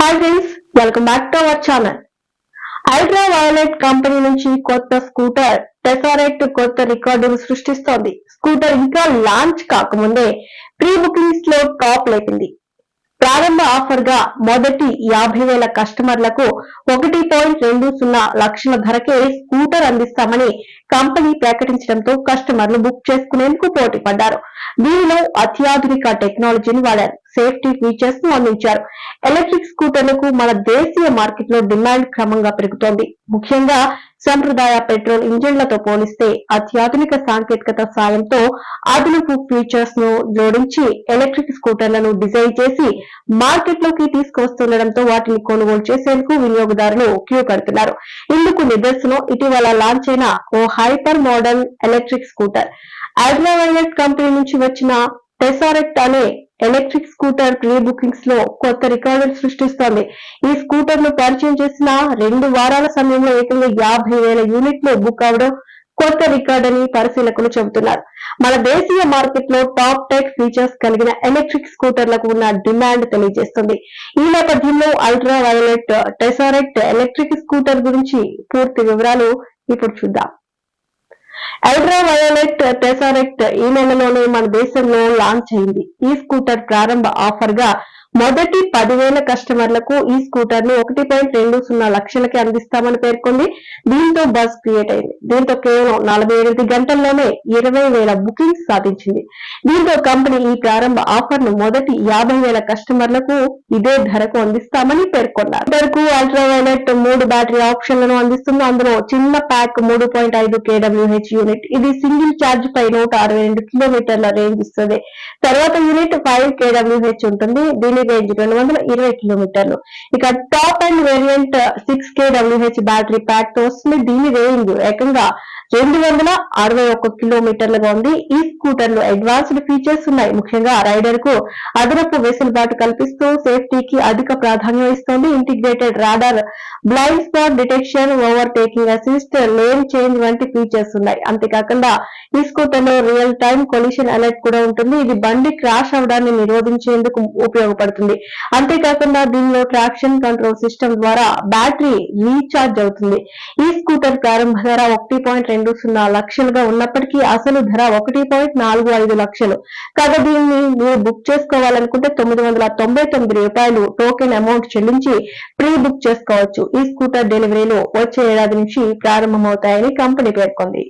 Hi friends welcome back to our channel Ultraviolette company నుంచి కొత్త scooter టెసారెట్ కొత్త రికార్డును సృష్టిస్తోంది. స్కూటర్ ఇంకా లాంచ్ కాకముందే ప్రీ బుకింగ్స్లో టాప్ లేపింది. ప్రారంభ ఆఫర్గా మొదటి యాభై వేల కస్టమర్లకు ఒకటి పాయింట్ రెండు సున్నా లక్షల ధరకే స్కూటర్ అందిస్తామని కంపెనీ ప్రకటించడంతో కస్టమర్లు బుక్ చేసుకునేందుకు పోటీ పడ్డారు దీనిలో అత్యాధునిక టెక్నాలజీని వాడారు. సేఫ్టీ ఫీచర్స్ను అందించారు. ఎలక్ట్రిక్ స్కూటర్లకు మన దేశీయ మార్కెట్లో డిమాండ్ క్రమంగా పెరుగుతోంది. ముఖ్యంగా సంప్రదాయ పెట్రోల్ ఇంజిన్లతో పోలిస్తే అత్యాధునిక సాంకేతికత సాయంతో అదనపు ఫీచర్స్ను జోడించి ఎలక్ట్రిక్ స్కూటర్లను డిజైన్ చేసి మార్కెట్లోకి తీసుకువస్తుండటంతో వాటిని కొనుగోలు చేసేందుకు వినియోగదారులు క్యూ కడుతున్నారు. ఇందుకు నిదర్శనం ఇటీవల లాంచ్ అయిన ఓ hyper model electric scooter. Ultraviolette company నుంచి వచ్చిన టెసారెక్ట్ అనే ఎలక్ట్రిక్ స్కూటర్ ప్రీ బుకింగ్స్లో కొత్త రికార్డులు సృష్టిస్తోంది. ఈ స్కూటర్ను పరిచయం చేసిన రెండు వారాల సమయంలో ఏకంగా యాభై వేల యూనిట్లు బుక్ అవడం కొత్త రికార్డ్ అని పరిశీలకులు చెబుతున్నారు. మన దేశీయ మార్కెట్లో టాప్ టెక్ ఫీచర్స్ కలిగిన ఎలక్ట్రిక్ స్కూటర్లకు ఉన్న డిమాండ్ తెలియజేస్తుంది. ఈ నేపథ్యంలో Ultraviolette Tesseract electric scooter గురించి పూర్తి వివరాలు ఇప్పుడు చూద్దాం. అల్ట్రా వయోలెట్ టెసారెక్ట్ ఈ నెలలోనే మన దేశంలో లాంచ్ అయింది. ఈ స్కూటర్ ప్రారంభ ఆఫర్గా మొదటి పదివేల కస్టమర్లకు ఈ స్కూటర్ను ఒకటి పాయింట్ రెండు సున్నా లక్షలకి అందిస్తామని పేర్కొంది. దీంతో బస్ క్రియేట్ అయింది. దీంతో కేవలం నలభై ఎనిమిది గంటల్లోనే ఇరవై వేల బుకింగ్స్ సాధించింది. దీంతో కంపెనీ ఈ ప్రారంభ ఆఫర్ను మొదటి యాభై వేల కస్టమర్లకు ఇదే ధరకు అందిస్తామని పేర్కొన్నారు. ధరకు అల్ట్రా వైలెట్ మూడు బ్యాటరీ ఆప్షన్లను అందిస్తుంది. అందులో చిన్న ప్యాక్ మూడు పాయింట్ ఐదు కేడబ్ల్యూహెచ్ యూనిట్. ఇది సింగిల్ ఛార్జ్ పై నూట అరవై రెండు కిలోమీటర్ల రేంజ్ ఇస్తుంది. తర్వాత యూనిట్ ఫైవ్ కేడబ్ల్యూహెచ్ ఉంటుంది. దీని రేంజ్ రెండు వందల ఇరవై కిలోమీటర్లు. ఇక top and variant six K W H battery ప్యాక్తో వస్తుంది దీని రేంజ్ ఏకంగా రెండు వందల అరవై ఒక్క కిలోమీటర్లుగా ఉంది. ఈ స్కూటర్లో అడ్వాన్స్డ్ ఫీచర్స్ ఉన్నాయి. ముఖ్యంగా రైడర్కు అదనపు వెసులుబాటు కల్పిస్తూ సేఫ్టీకి అధిక ప్రాధాన్యం ఇస్తోంది. Integrated radar blind spot detection overtaking assist lane change వంటి ఫీచర్స్ ఉన్నాయి. అంతేకాకుండా ఈ స్కూటర్లో రియల్ టైం కొలిషన్ అలర్ట్ కూడా ఉంటుంది. ఇది బండి క్రాష్ అవడాన్ని నిరోధించేందుకు ఉపయోగపడుతుంది. అంతేకాకుండా దీనిలో ట్రాక్షన్ కంట్రోల్ సిస్టమ్ ద్వారా బ్యాటరీ రీఛార్జ్ అవుతుంది. ఈ స్కూటర్ ప్రారంభ ధర ఒకటి పాయింట్ రెండు సున్నా లక్షలుగా ఉన్నప్పటికీ అసలు ధర ఒకటి పాయింట్ నాలుగు ఐదు లక్షలు. కాగా దీన్ని మీరు బుక్ చేసుకోవాలనుకుంటే తొమ్మిది వందల తొంభై తొమ్మిది రూపాయలు టోకెన్ అమౌంట్ చెల్లించి ప్రీ బుక్ చేసుకోవచ్చు. ఈ స్కూటర్ డెలివరీలు వచ్చే ఏడాది నుంచి ప్రారంభమవుతాయని కంపెనీ పేర్కొంది.